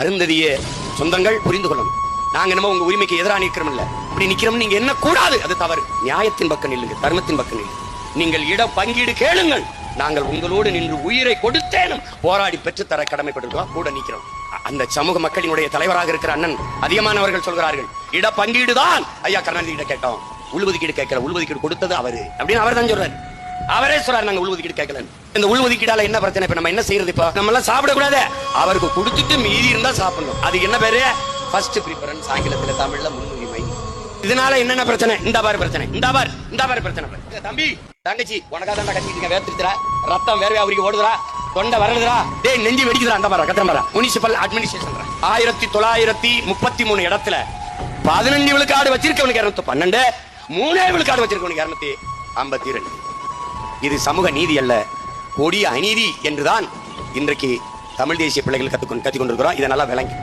அருந்ததிய சொந்தங்கள் புரிந்து கொள்ளணும். நாங்க என்னமோ உங்க உரிமைக்கு எதிராக நிற்கிறோம் இல்ல இப்படி நிக்கிறோம் நீங்க என்ன கூடாது? அது தவறு. நியாயத்தின் பக்கம் நில்லுங்க தர்மத்தின் பக்கம் நில்லுங்க. நீங்கள் இட பங்கீடு கேளுங்கள். நாங்கள் உங்களோடு நின்று உயிரை கொடுத்தேனும். போராடி பெற்று தர கடமைப்பட்டிருக்கோம் கூட நிக்கிறோம் அந்த சமூக மக்களினுடைய தலைவராக இருக்கிற அண்ணன் அதிகமானவர்கள் சொல்கிறார்கள் இட பங்கீடு தான் ஐயா கருணாநிதி கிட்ட கேட்டோம் உள்ஒதுக்கீடு கேட்கல உள்ஒதுக்கீடு கொடுத்தது அவரு. அப்படின்னு அவர் தான் சொல்றாரு. அவரே சொல்றாரு நாங்க உள்ஒதுக்கீடு கேட்கல இந்த உள்ஒதுக்கீடால என்ன பிரச்சனை? இப்ப நம்ம என்ன செய்யறது இப்ப? நம்ம எல்லாம் சாப்பிட கூடாது அவருக்கு கொடுத்துட்டு மீதி இருந்தா சாப்பிடணும். அது என்ன பேரு? ஃபர்ஸ்ட் ப்ரிஃபரன்ஸ் ஆங்கிலத்துல தமிழ்ல முன்னுரிமை. இதனால என்னென்ன பிரச்சனை? இந்த பாரு பிரச்சனை. இந்த பாரு இந்த பாரு பிரச்சனை. தம்பி தங்கச்சி உனக்கா தான் கட்டிட்டு வேர்த்துடுறா ரத்தம் வேர்வை அவருக்கு ஓடுதுரா தொண்டை வரலுதுடா. டேய் நெஞ்சி வெடிக்குதுரா அந்த மாதிரி கத்திர மாதிரி முனிசிபல் அட்மினிஸ்ட்ரேஷன் ஆயிரத்தி தொள்ளாயிரத்தி முப்பத்தி மூணு இடத்துல பதினஞ்சு விழுக்காடு வச்சிருக்கவனுக்கு இரநூத்தி பன்னெண்டு மூணே விழுக்காடு வச்சிருக்கவனுக்கு இரநூத்தி ஐம்பத்தி ரெண்டு. இது சமூக நீதி அல்ல. கொடிய அநீதி என்றுதான் இன்றைக்கு தமிழ் தேசிய பிள்ளைகள் கத்துக்கொண்டு கத்திக் கொண்டிருக்கிறோம் இதை நல்லா விளங்கி